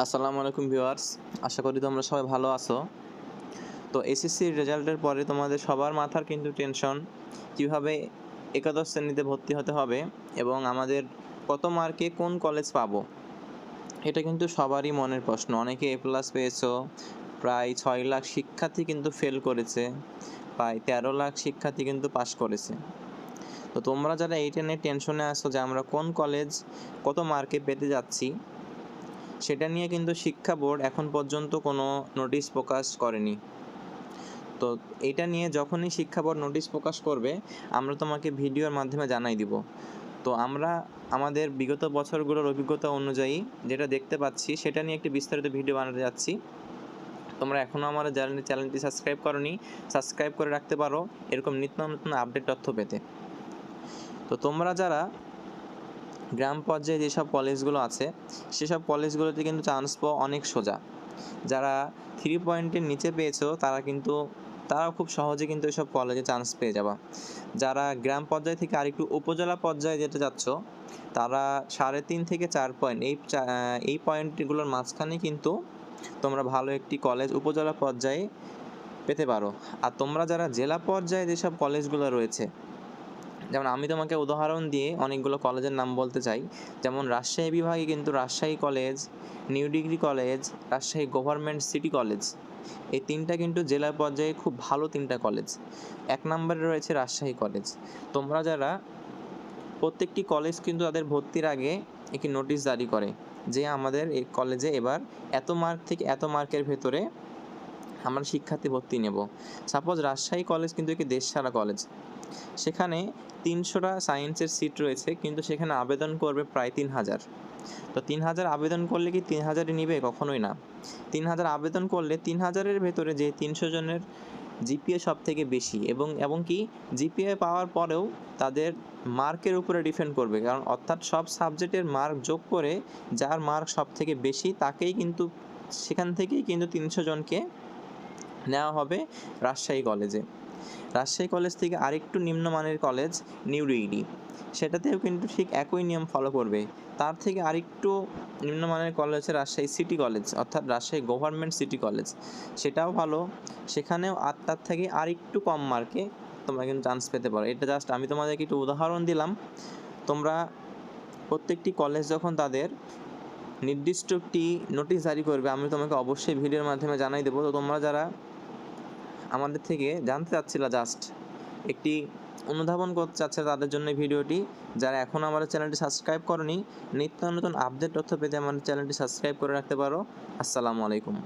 আসসালামু আলাইকুম ভিউয়ার্স, আশা করি তোমরা সবাই ভালো আছো। তো এসএসসির রেজাল্টের পরে তোমাদের সবার মাথার কিন্তু টেনশন কীভাবে একাদশ শ্রেণীতে ভর্তি হতে হবে এবং আমাদের কত মার্কে কোন কলেজ পাবো? এটা কিন্তু সবারই মনের প্রশ্ন। অনেকে এ প্লাস পেয়েছ, প্রায় ছয় লাখ শিক্ষার্থী কিন্তু ফেল করেছে, প্রায় তেরো লাখ শিক্ষার্থী কিন্তু পাশ করেছে। তো তোমরা যারা এইটা নিয়ে টেনশনে আসো যে আমরা কোন কলেজ কত মার্কে পেতে যাচ্ছি সেটা নিয়ে কিন্তু শিক্ষা বোর্ড এখন পর্যন্ত কোনো নোটিশ প্রকাশ করেনি। তো এটা নিয়ে যখনই শিক্ষা বোর্ড নোটিশ প্রকাশ করবে, আমরা তোমাকে ভিডিওর মাধ্যমে জানাই দিব। তো আমরা আমাদের বিগত বছরগুলোর অভিজ্ঞতা অনুযায়ী যেটা দেখতে পাচ্ছি, সেটা নিয়ে একটি বিস্তারিত ভিডিও বানাতে যাচ্ছি। তোমরা এখনও আমার চ্যানেল, চ্যানেলটি সাবস্ক্রাইব করনি, সাবস্ক্রাইব করে রাখতে পারো। এরকম নিত্য নতুন আপডেট তথ্য পেতে। তো তোমরা যারা গ্রাম পর্যায়ে যেসব কলেজগুলো আছে, সেসব কলেজগুলোতে কিন্তু চান্স পাওয়া অনেক সোজা। যারা থ্রি পয়েন্টের নিচে পেয়েছ, তারা কিন্তু, তারাও খুব সহজে কিন্তু এসব কলেজে চান্স পেয়ে যাবা। যারা গ্রাম পর্যায় থেকে আরেকটু উপজেলা পর্যায়ে যেতে যাচ্ছ তারা সাড়ে তিন থেকে চার পয়েন্ট এই এই পয়েন্টগুলোর মাঝখানে কিন্তু তোমরা ভালো একটি কলেজ উপজেলা পর্যায়ে পেতে পারো। আর তোমরা যারা জেলা পর্যায়ে যেসব কলেজগুলো রয়েছে যেমন আমি তোমাকে উদাহরণ দিয়ে অনেকগুলো কলেজের নাম বলতে চাই। যেমন রাজশাহী বিভাগে কিন্তু Rajshahi college, new degree college, Rajshahi government city college. এই তিনটা কিন্তু জেলা পর্যায়ে খুব ভালো তিনটা কলেজ। এক নম্বরে রয়েছে রাজশাহী কলেজ। তোমরা যারা প্রত্যেকটি কলেজ কিন্তু তাদের ভর্তির আগে একটি নোটিশ জারি করে যে আমাদের এই কলেজে এবার এত মার্ক থেকে এত মার্কের ভেতরে আমরা শিক্ষার্থী ভর্তি নেব। সাপোজ রাজশাহী কলেজ কিন্তু একটি দেশ সারা কলেজ সেখানে তিনশোটা সায়েন্সের সিট রয়েছে, কিন্তু সেখানে আবেদন করবে প্রায় তিন হাজার তো তিন হাজার আবেদন করলে কি তিন হাজারই নিবে? কখনোই না। তিন হাজার আবেদন করলে তিন হাজারের ভেতরে যে তিনশো জনের জিপিএ সব থেকে বেশি এবং এবং কি জিপিএ পাওয়ার পরেও তাদের মার্কের উপরে ডিপেন্ড করবে। কারণ অর্থাৎ সব সাবজেক্টের মার্ক যোগ করে যার মার্ক সব থেকে বেশি, তাকেই কিন্তু, সেখান থেকেই কিন্তু তিনশো জনকে নেওয়া হবে রাজশাহী কলেজে। রাজশাহী কলেজ থেকে আরেকটু নিম্নমানের কলেজ নিউ ডিগ্রি সেটাতেও কিন্তু ঠিক একই নিয়ম ফলো করবে। তার থেকে আরেকটু নিম্নমানের কলেজ হচ্ছে রাজশাহী সিটি কলেজ অর্থাৎ রাজশাহী গভর্নমেন্ট সিটি কলেজ সেটাও ভালো। সেখানেও আর তার থেকে আরেকটু কম মার্কে তোমরা কিন্তু চান্স পেতে পারো। এটা জাস্ট আমি তোমাদেরকে একটু উদাহরণ দিলাম। তোমরা প্রত্যেকটি কলেজ যখন তাদের নির্দিষ্ট একটি নোটিশ জারি করবে, আমি তোমাকে অবশ্যই ভিডিওর মাধ্যমে জানাই দেবো। তো তোমরা যারা আমাদের থেকে জানতে চাচ্ছিল জাস্ট একটি অনুধাবন করতে চাচ্ছে তাদের জন্য ভিডিওটি, যারা এখন আমাদের চ্যানেলটি সাবস্ক্রাইব করনি, নিত্য নতুন আপডেট তথ্য পেতে আমাদের চ্যানেলটি সাবস্ক্রাইব করে রাখতে পারো। আসসালামু আলাইকুম।